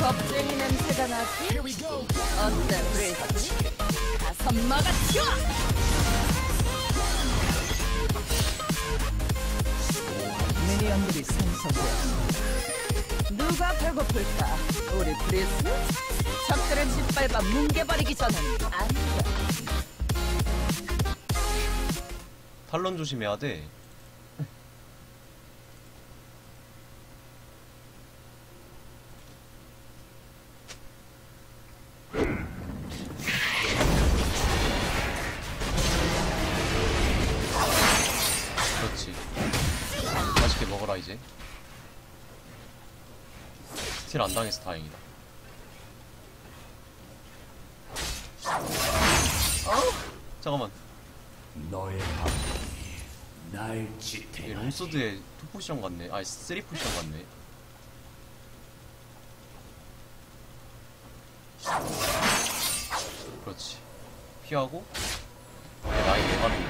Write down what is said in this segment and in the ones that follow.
겁쟁이 냄새가 막아치워! 미니언들이 생성되었습니다. 누가 배고플까? 우리 브레이스? 적들을 짓밟아 뭉개버리기 전엔 안 돼. 탈론 조심해야 돼. 안 당해서 다행이다. 어? 잠깐만. 너의 아픔이 날 이게 지탱하지 롱소드의 투 포션 같네. 아니 쓰리 포션 같네. 그렇지. 피하고 라인 내가 민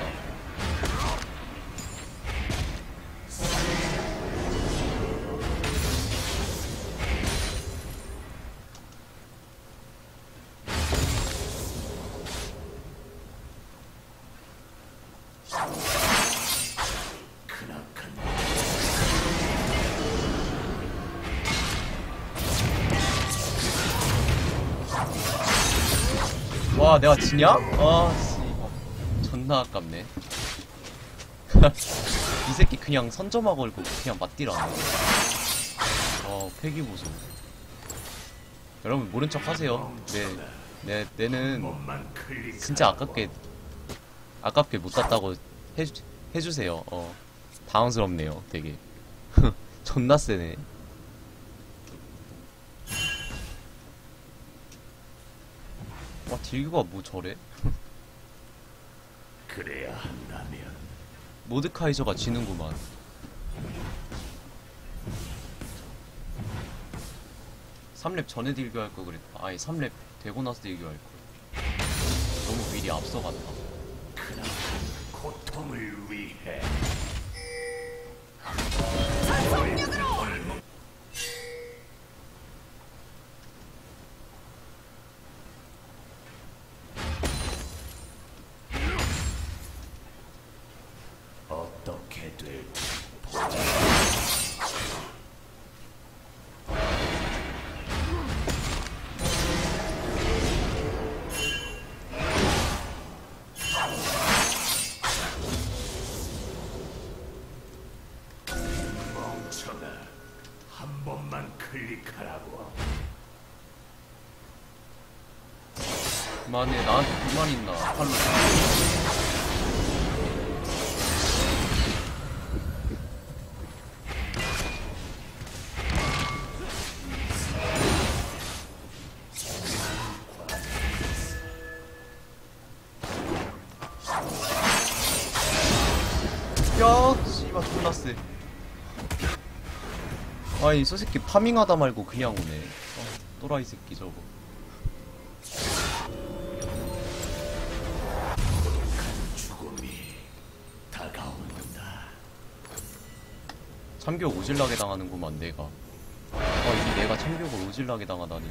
와 내가 지냐? 아씨 존나 아깝네. 이 새끼 그냥 선점화 걸고 그냥 맞디라네. 어 패기 보소. 여러분 모른 척 하세요. 네, 네, 내는 진짜 아깝게 아깝게 못 땄다고 해주, 해주세요. 어 당황스럽네요. 되게 존나 세네. 와 딜교가 뭐 저래? 그래야 한다면 모드카이저가 지는구만. 삼렙 전에 딜교할 거 그랬다. 아니 3렙 되고 나서 딜교할 거. 너무 미리 앞서갔다. 고통을 위해 만해 나한테 불만 있나? 팔로. 야. 아니, 저 새끼 파밍하다 말고 그냥 오네. 어, 또라이 새끼 저거. 참교육 오질나게 당하는구만 내가. 아 이게 내가 참교육을 오질나게 당하다니.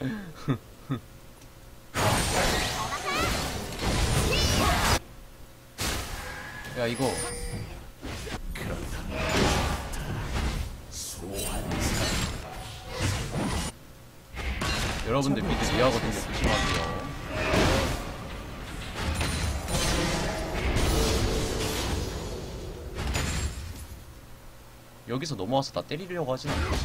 야 이거. 여러분들 미드 리하거든요. 조심하세요 여기서 넘어와서 나 때리려고 하진 않겠지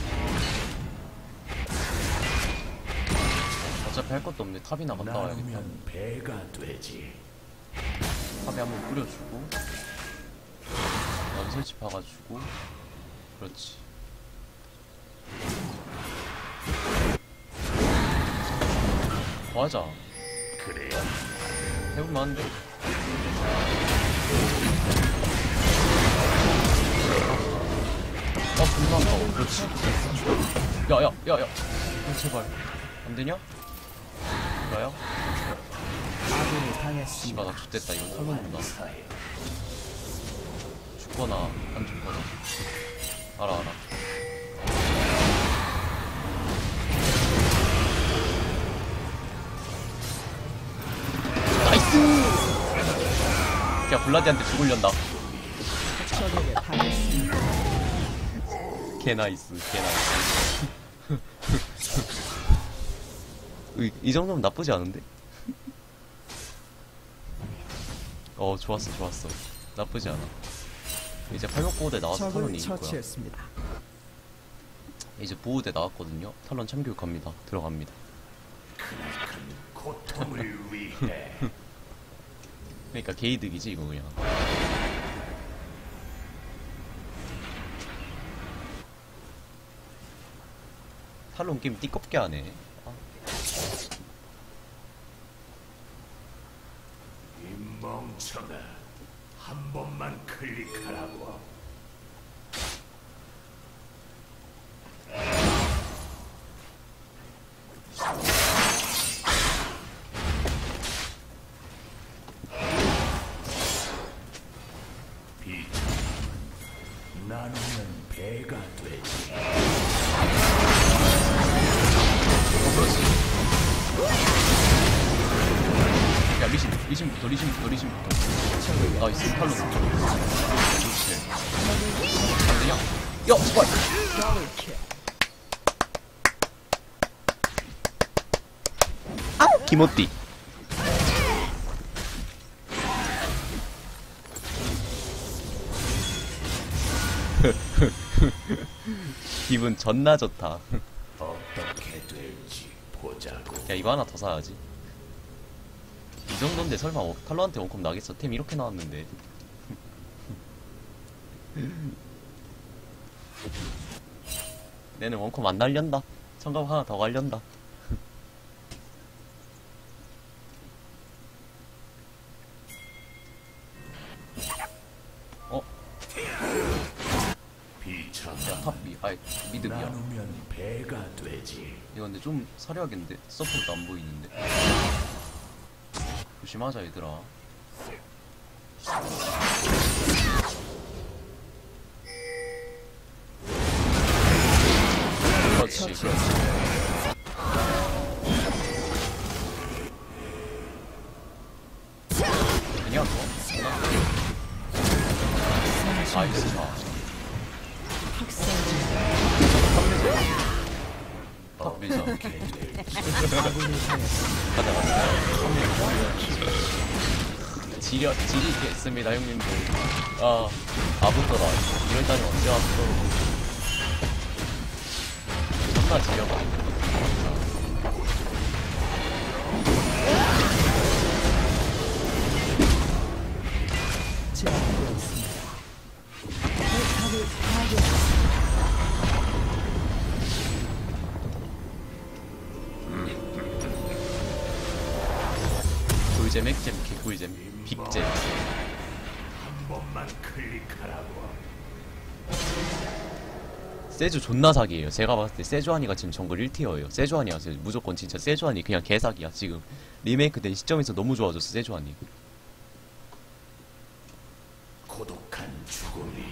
어차피 할 것도 없네 탑이 나 갔다 와야겠다. 배가 되지. 탑에 한번 뿌려주고 연설치 박아주고 그렇지. 뭐 하자. 해보면 안돼 존나 아까워 그렇지. 야야 야야. 어, 제발. 안되냐? 당했습니다. 씨발 나 X됐다. 이거. 탈론이다. 죽거나 안 죽거나. 알아 알아. 나이스! 야 블라디한테 죽을련다. 개 나이스 개 나이스 이, 이 정도면 나쁘지 않은데? 어 좋았어 좋았어. 나쁘지 않아. 이제 팔목보호대 나와서 탈론 이길 거야. 이제 보호대 나왔거든요. 탈론 참교육합니다. 들어갑니다. 큰 고통을 위해. 그러니까 게이득이지 이거 그냥 탈론 게임 띠껍게 하네. 아, 이 멍청아 한 번만 클릭하라고 기모띠. 기분 존나 좋다. 야 이거 하나 더 사야지. 이 정도인데 설마 어, 탈로한테 원컵 나겠어? 템 이렇게 나왔는데. 내는 원컵 안 날련다. 청각 하나 더 갈련다 근데 좀 사려야겠는데? 서포트 안 보이는데? 조심하자 얘들아. 그렇지 그렇지 지려 지리겠습니다 형님들. 아 아부터라 이럴 달이 언제 왔어? 존나 지려버 꿀잼 액잼 개꿀잼. 빅잼. 세주 존나 사기예요. 제가 봤을 때 세주아니가 지금 정글 1티어예요. 세주아니가 지금 무조건 진짜 세주아니 그냥 개사기야 지금. 리메이크 된 시점에서 너무 좋아졌어 세주아니. 고독한 죽음이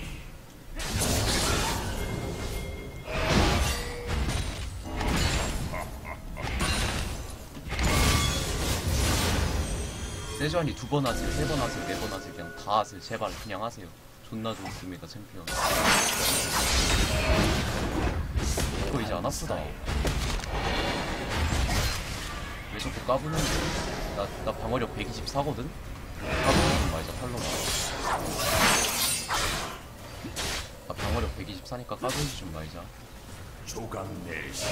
세주아니 두번 하세요. 세 번 하세요. 네 번 하세요. 그냥 다 하세요. 제발. 그냥 하세요. 존나 좋습니다 챔피언. 이거 이제 안 아프다 왜 자꾸 까부는데 나, 나 방어력 124거든? 까부는 좀 말자 탈로나 나 방어력 124니까 까부지 좀 말자. 조각 내시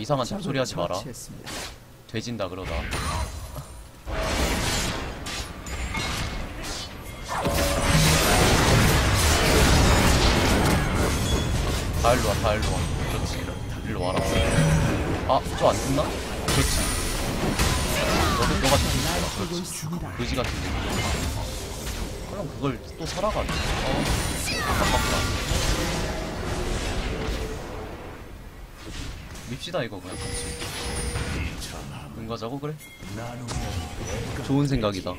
이상한 잡소리 하지 마라. 돼진다 그러다. 다 일로와 다 일로와. 그렇지. 일로 와라. 아저 안 죽나? 그렇지. 너도 너가 죽는 거야 그렇지. 그지 같은 데. 그럼 그걸 또 살아가네. 아, 아깝다 밉시다 이거 그냥 같이. 눈 가자고 그래? 좋은 생각이다.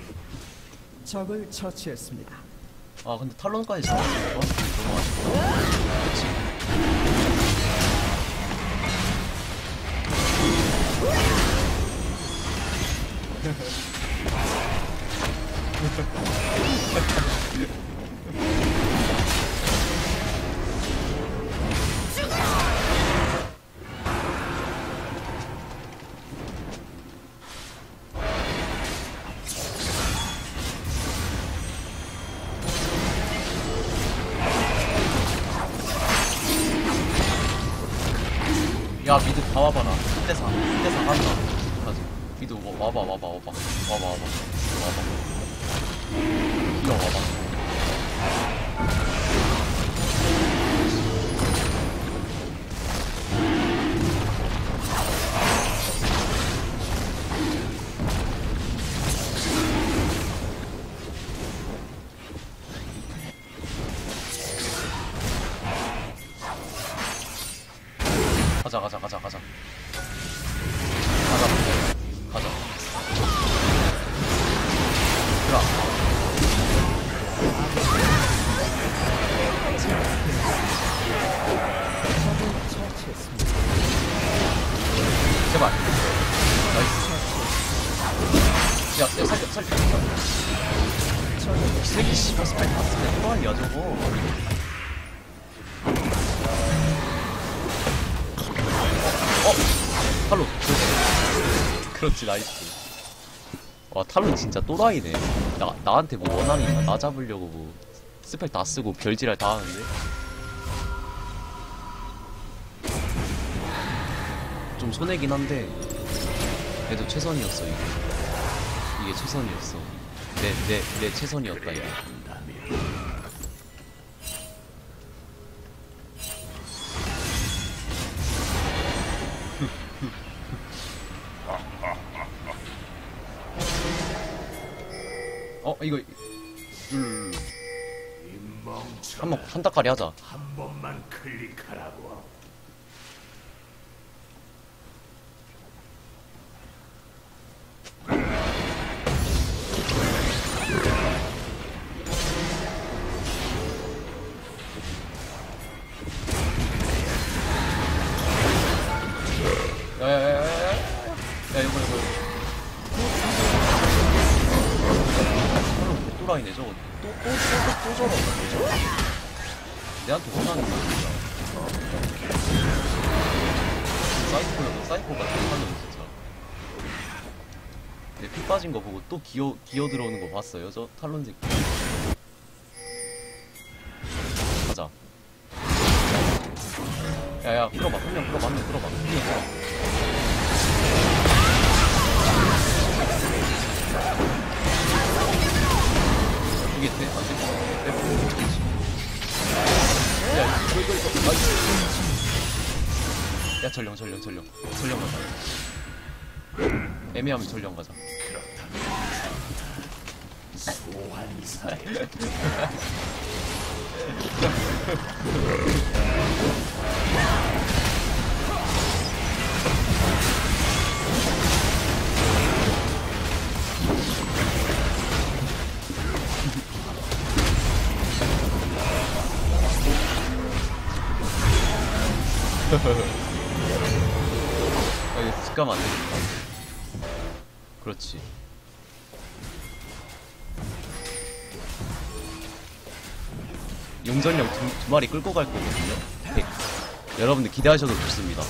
적을 처치했습니다. 아 근데 탈론까지 잡았어. 너무 아쉽다. 그치. 야 미드 다 와봐라. 1대4 1대4 간다 가자 미드 와, 와봐 와봐. 와봐 와봐. 와봐 와봐. 이거 와봐 가자 가자 가자 가자 그렇지 나이스. 와 탈론 진짜 또라이네. 나, 나한테 뭐 원한이 있나 나 잡으려고 뭐 스펠 다 쓰고 별지랄 다 하는데? 좀 손해긴 한데 그래도 최선이었어 이게. 이게 최선이었어. 내 내 내 최선이었다 이게 어 이거. 음, 한번 한타까리 하자. 한 번만 클릭하라고. 빠진 거 보고 또 기어 기어 들어오는 거 봤어요 저 탈론 새끼 가자 야야 끌어봐 한명 끌어봐 한명 끌어봐 한명 끌어 이게 돼? 안 돼? 야, 이거, 이거, 이거. 나이스. 야, 전령, 전령, 전령. 전령 가자. 애매하면 전령 가자. 아, 이거 집 가면 안 되겠다. 그렇지. 용전령 두, 두 마리 끌고 갈 거거든요. 네. 여러분들 기대하셔도 좋습니다.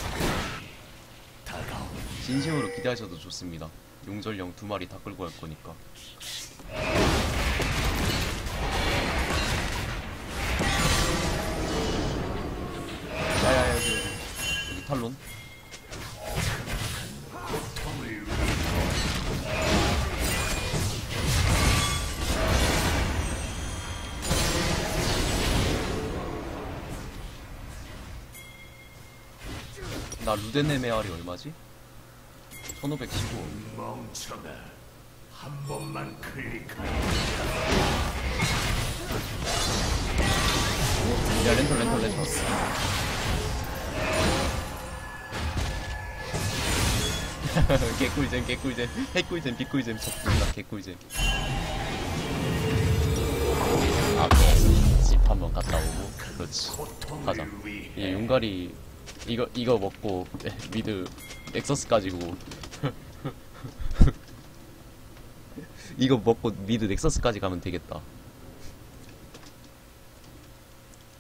진심으로 기대하셔도 좋습니다. 용전령 두 마리 다 끌고 갈 거니까. 야야야 여기 탈론. 나 루덴의 메아리 얼마지? 1515 멍청아. 한 번만 클릭하라. 야 렌털 렌털 렌털 개꿀잼 개꿀잼. 핵꿀잼 비꿀잼 적군나 개꿀잼. 아집 한번 갔다 오고. 그렇지. 가자. 이 용가리 이거 이거 먹고 미드 넥서스 가지고 이거 먹고 미드 넥서스까지 가면 되겠다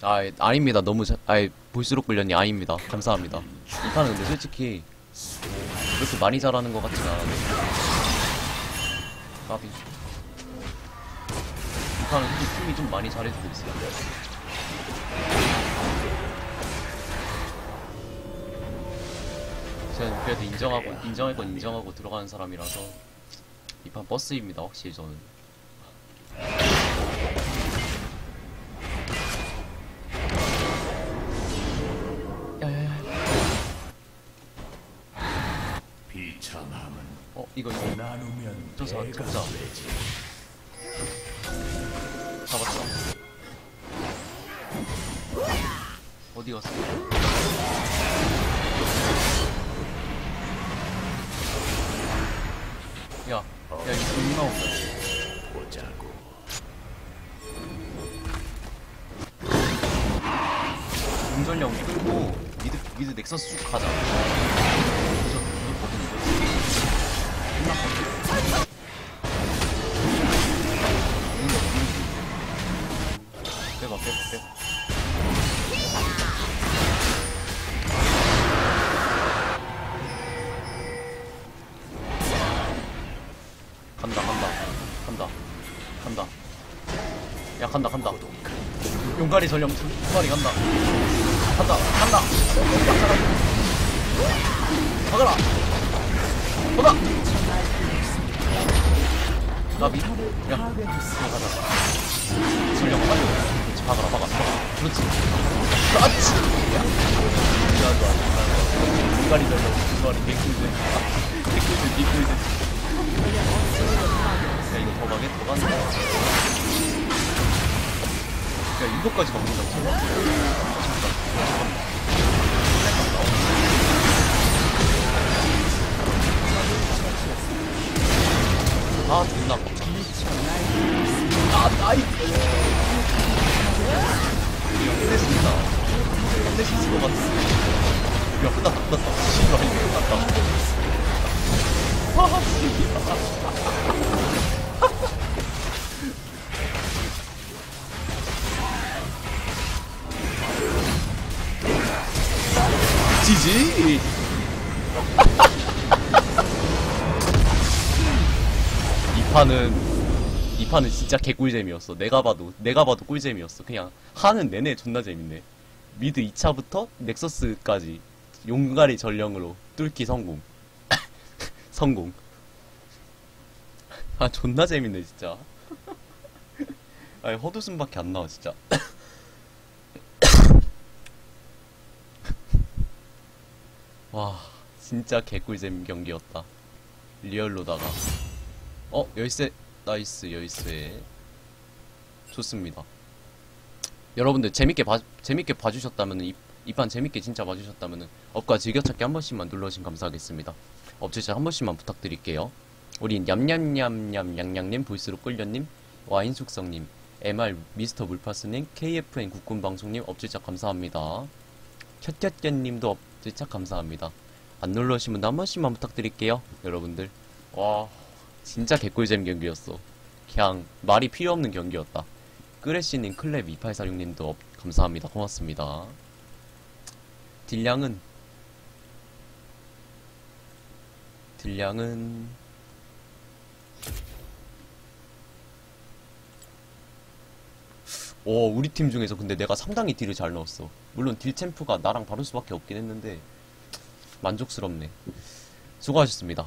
아, 아닙니다. 너무 자, 아, 볼수록 끌렸니? 아닙니다. 감사합니다. 이 판은 근데 솔직히 그렇게 많이 잘하는 것 같진 않아요. 까비. 이 판은 솔직히 팀이 좀 많이 잘해주고 있어요. 저는 그래도 인정하고 인정할 건 인정하고 들어가는 사람이라서 이 판 버스입니다. 확실히 저는. 비참함은 어 이거 이거 나누면 저 사- 내가 잡자. 잡았다. 어디 갔어? 전력 끌고 미드 미드 넥서스 쭉 가자. 빼봐, 빼봐, 빼봐. 간다, 간다, 간다, 간다. 야, 간다, 간다. 용가리 전령 두 마리 간다. 간다, 간다. 박아라. 보다. 나비. 야. 가자. 전령 빨리. 그렇지, 박아라, 박아, 박아. 그렇지. 그렇지. 야. 좋아, 좋아, 전령 두 마리 개꿀들. 개꿀들, 개꿀들. 야, 이거 더 가게? 더 간다. 야, 이거까지 먹는다고 생각? 아, 존나 깜짝 아, 나이스! 이거 끝낼 수 있다. 끝낼 수 있을 것 같은데. 야, 끝났다, 끝났다. 씨발, 이거 끝났다. 아, 씨발. 지지! 이 판은, 이 판은 진짜 개꿀잼이었어. 내가 봐도, 내가 봐도 꿀잼이었어. 그냥 하는 내내 존나 재밌네. 미드 2차부터 넥서스까지 용가리 전령으로 뚫기 성공. 성공. 아, 존나 재밌네, 진짜. 아니, 헛웃음밖에 안 나와, 진짜. 와, 진짜 개꿀잼 경기였다. 리얼로다가. 어, 열쇠. 나이스, 열쇠. 좋습니다. 여러분들 재밌게 봐, 재밌게 봐주셨다면은, 이, 이판 재밌게 진짜 봐주셨다면은, 업과 즐겨찾기 한 번씩만 눌러주시면 감사하겠습니다. 업 진짜 한 번씩만 부탁드릴게요. 우리 냠냠냠냠 양양님, 볼수록 끌려님, 와인 숙성님, MR 미스터 물파스님, KFN 국군방송님, 업질자 감사합니다. 켰켰견님도 업질자 감사합니다. 안 눌러주신 분도 한 번씩만 부탁드릴게요, 여러분들. 와, 진짜 개꿀잼 경기였어. 그냥 말이 필요 없는 경기였다. 끄레시님, 클랩 2846님도 업, 감사합니다. 고맙습니다. 딜량은 딜량은 오 우리 팀 중에서 근데 내가 상당히 딜을 잘 넣었어. 물론 딜 챔프가 나랑 바룰 수밖에 없긴 했는데 만족스럽네. 수고하셨습니다